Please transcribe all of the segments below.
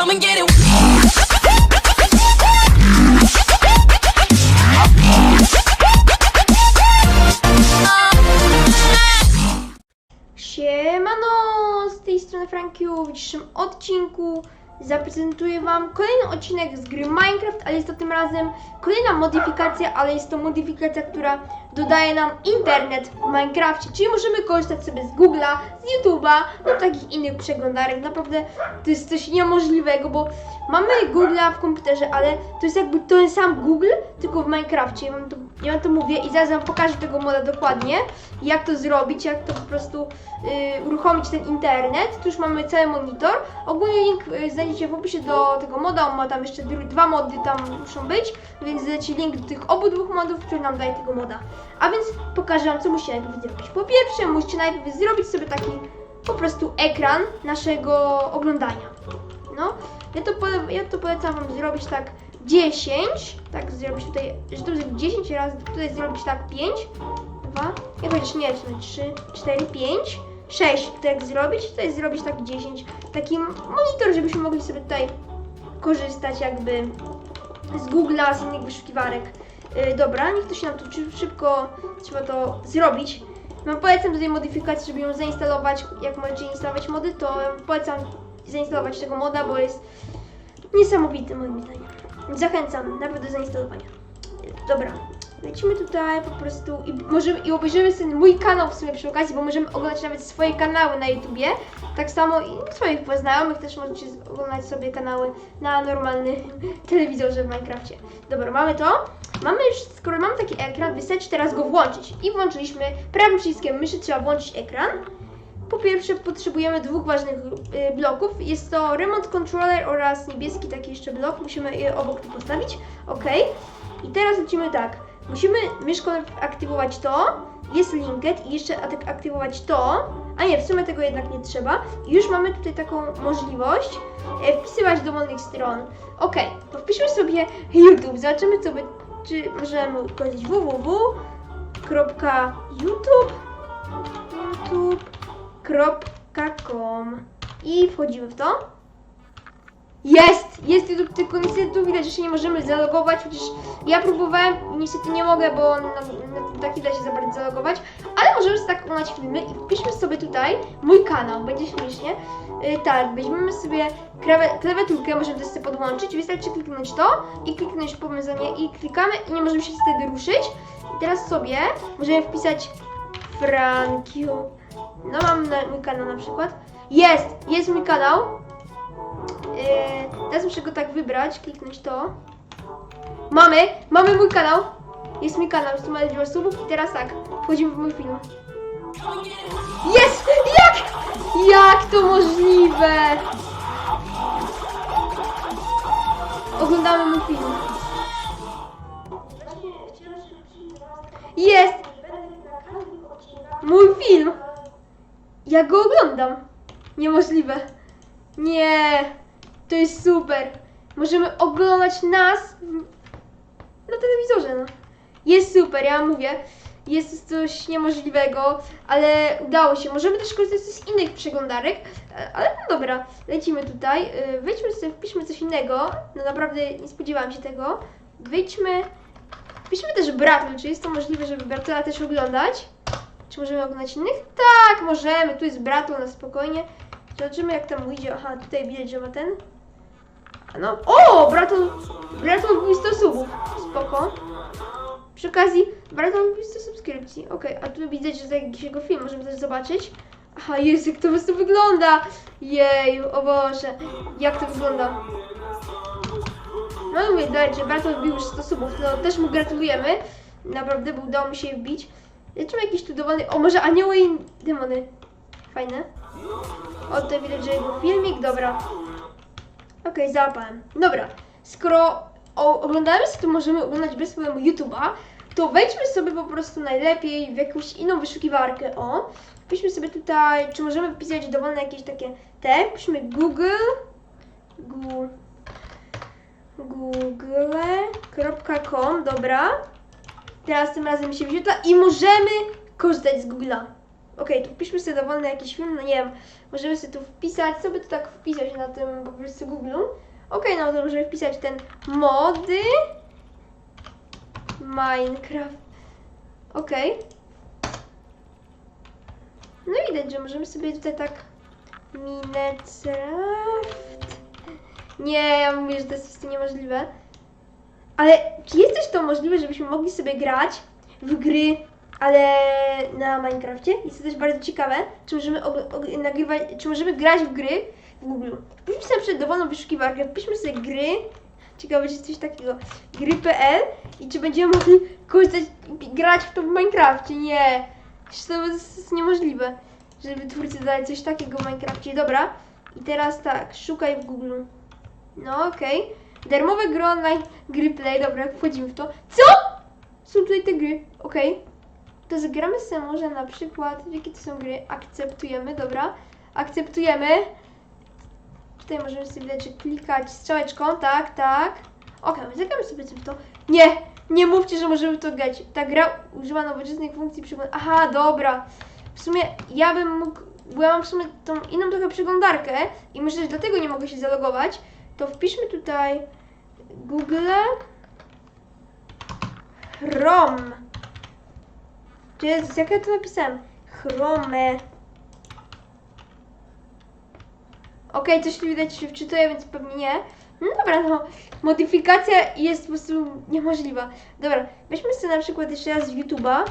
Come and get it. Siemano, z tej strony Frankiu. W dzisiejszym odcinku zaprezentuję Wam kolejny odcinek z gry Minecraft, ale jest to tym razem kolejna modyfikacja, ale jest to modyfikacja, która dodaje nam internet w Minecrafcie, czyli możemy korzystać sobie z Google'a, z YouTube'a lub takich innych przeglądarek. Naprawdę to jest coś niemożliwego, bo mamy Google'a w komputerze, ale to jest jakby ten sam Google, tylko w Minecrafcie. Ja wam to, ja wam to mówię i zaraz Wam pokażę tego moda dokładnie, jak to zrobić, jak to po prostu y, uruchomić ten internet. Tu już mamy cały monitor. Ogólnie link y, znajdziecie w opisie do tego moda. On ma tam jeszcze dwa mody tam muszą być, więc znajdziecie link do tych obu dwóch modów, który nam daje tego moda. A więc pokażę Wam, co musicie najpierw zrobić. Po pierwsze, musicie najpierw zrobić sobie taki po prostu ekran naszego oglądania. No, ja to, ja to polecam Wam zrobić tak 10, tak zrobić tutaj, że to jest 10 razy, tutaj zrobić tak 5, 2, ja chociaż nie, sumie 3, 4, 5, 6, tak zrobić, jest zrobić tak 10, taki monitor, żebyśmy mogli sobie tutaj korzystać jakby z Google'a, z innych wyszukiwarek. Yy, dobra, niech to się nam tu szy- szybko trzeba to zrobić. No, polecam do tej modyfikacji, żeby ją zainstalować. Jak możecie instalować mody, to polecam zainstalować tego moda, bo jest niesamowity moim zdaniem. Zachęcam nawet do zainstalowania. Dobra, lecimy tutaj po prostu i możemy i obejrzymy sobie mój kanał w sumie przy okazji, bo możemy oglądać nawet swoje kanały na YouTubie. Tak samo i swoich znajomych też możecie oglądać sobie kanały na normalny telewizorze w Minecrafcie. Dobra, mamy to. Mamy już, skoro mamy taki ekran, wystarczy teraz go włączyć. I włączyliśmy prawym przyciskiem myszy, trzeba włączyć ekran. Po pierwsze potrzebujemy dwóch ważnych y, bloków. Jest to remote controller oraz niebieski taki jeszcze blok. Musimy je obok tu postawić. Ok. I teraz lecimy tak. Musimy myszką aktywować to. Jest linket i jeszcze ak- aktywować to. A nie, w sumie tego jednak nie trzeba. I już mamy tutaj taką możliwość e, wpisywać dowolnych stron. Ok, to wpiszmy sobie YouTube. Zobaczymy co by, czy możemy powiedzieć www.youtube youtube.com i wchodzimy w to. Jest! Jest YouTube, tylko niestety tu widać, że się nie możemy zalogować, chociaż ja próbowałem niestety nie mogę, bo na, na tak nie da się za bardzo zalogować, ale możemy sobie tak oglądać filmy i wpiszmy sobie tutaj mój kanał, będzie śmiesznie. Yy, tak, weźmiemy sobie klawiaturkę, możemy też sobie podłączyć, wystarczy kliknąć to i kliknąć powiązanie i klikamy i nie możemy się wtedy ruszyć. I teraz sobie możemy wpisać Frankiu. No mam na, mój kanał na przykład. Jest! Jest mój kanał. Yy, teraz muszę go tak wybrać, kliknąć to. Mamy! Mamy mój kanał! Jest mój kanał, jest tu ma liczba subów i teraz tak, wchodzimy w mój film. Jest! Jak? Jak to możliwe? Oglądamy mój film. Jest! Mój film! Ja go oglądam. Niemożliwe. Nie, to jest super. Możemy oglądać nas na telewizorze. No. Jest super, ja mówię. Jest coś niemożliwego, ale udało się. Możemy też korzystać z innych przeglądarek, e, ale no dobra, lecimy tutaj. E, Wejdźmy sobie, wpiszmy coś innego. No naprawdę nie spodziewałam się tego. Wyjdźmy. Wpiszmy też Brattle, czy jest to możliwe, żeby Brattle'a też oglądać? Czy możemy oglądać innych? Tak, możemy. Tu jest Brattle na spokojnie. Zobaczymy jak tam idzie. Aha, tutaj widać, że ma ten. No. O! Brattle! Brattle 200 subów. Spoko. Przy okazji, Brattle 200 subskrypcji. Okej, a tu widać, że to jakiś jego film. Możemy też zobaczyć. Aha, jest jak to po prostu wygląda. Jej, o Boże. Jak to wygląda. No i mówię, dalej, że Brattle wbił już 100 subów. No też mu gratulujemy. Naprawdę, bo udało mi się wbić. Zobaczymy jakiś tu dowolny... O, może anioły i demony. Fajne. O, tutaj widać, że jego filmik, dobra. Okej, załapałem. Dobra, skoro oglądamy sobie, to możemy oglądać bez problemu YouTube'a, to wejdźmy sobie po prostu najlepiej w jakąś inną wyszukiwarkę, o. Wpiszmy sobie tutaj, czy możemy wpisać dowolne jakieś takie te, wpiszmy Google, Google, google.com, dobra. Teraz tym razem się wyświetla i możemy korzystać z Google'a. Okej, tu wpiszmy sobie dowolny jakiś film, no nie wiem, możemy sobie tu wpisać, co by tu tak wpisać na tym po prostu Google. Okej, no to możemy wpisać ten mody Minecraft. Okej. No i widać, że możemy sobie tutaj tak Minecraft. Nie, ja mówię, że to jest niemożliwe. Ale czy jest też to możliwe, żebyśmy mogli sobie grać w gry, ale na Minecrafcie? Jest to też bardzo ciekawe. Czy możemy nagrywać, czy możemy grać w gry w Google? Wpiszmy sobie przed dowolną wyszukiwarkę, wpiszmy sobie gry, ciekawe, czy coś takiego, gry.pl i czy będziemy mogli korzystać, grać w to w Minecrafcie? Nie, to jest, niemożliwe, żeby twórcy dali coś takiego w Minecrafcie. Dobra, i teraz tak, szukaj w Google. No okej. Darmowe gry online, gry play, dobra, wchodzimy w to. Co? Są tutaj te gry, okej. To zagramy sobie może na przykład, jakie to są gry, akceptujemy, dobra. Akceptujemy. Tutaj możemy sobie widać, klikać strzałeczką, tak, tak. Okej, zagramy sobie w to. Nie, nie mówcie, że możemy w to grać. Ta gra używa nowoczesnych funkcji przeglądarki. Aha, dobra. W sumie ja bym mógł, bo ja mam w sumie tą inną trochę przeglądarkę i myślę, że dlatego nie mogę się zalogować. To wpiszmy tutaj Google Chrome. Jezus, jak ja to napisałem? Chrome. Okej, coś tu widać się wczytuje, więc pewnie nie. No dobra, no. Modyfikacja jest po prostu niemożliwa. Dobra, weźmy sobie na przykład jeszcze raz YouTube'a.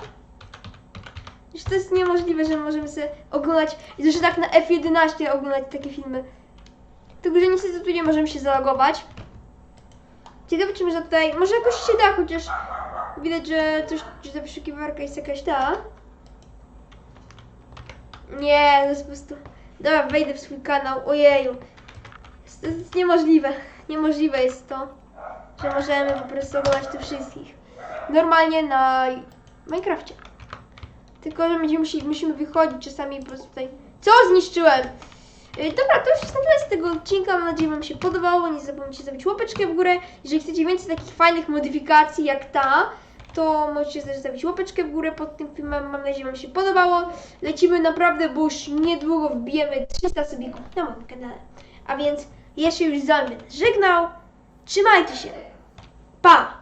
Już to jest niemożliwe, że możemy sobie oglądać, i że tak na F11 oglądać takie filmy. Tylko, że niestety tu nie możemy się zalogować. Ciekawe, czy można tutaj, może jakoś się da, chociaż widać, że coś, że ta wyszukiwarka jest jakaś ta. Nie, to jest po prostu... Dobra, wejdę w swój kanał, ojeju. To jest niemożliwe, niemożliwe jest to, że możemy po prostu oglądać tych wszystkich. Normalnie na Minecrafcie. Tylko, że będziemy musieli, musimy wychodzić czasami po prostu tutaj. Co zniszczyłem? Yy, Dobra, to już jest na tyle z tego odcinka. Mam nadzieję, że Wam się podobało. Nie zapomnijcie zostawić łapeczkę w górę. Jeżeli chcecie więcej takich fajnych modyfikacji jak ta, to możecie też zostawić łapeczkę w górę pod tym filmem. Mam nadzieję, że Wam się podobało. Lecimy naprawdę, bo już niedługo wbijemy 300 subików na moim kanale. A więc ja się już z Wami żegnał. Trzymajcie się. Pa!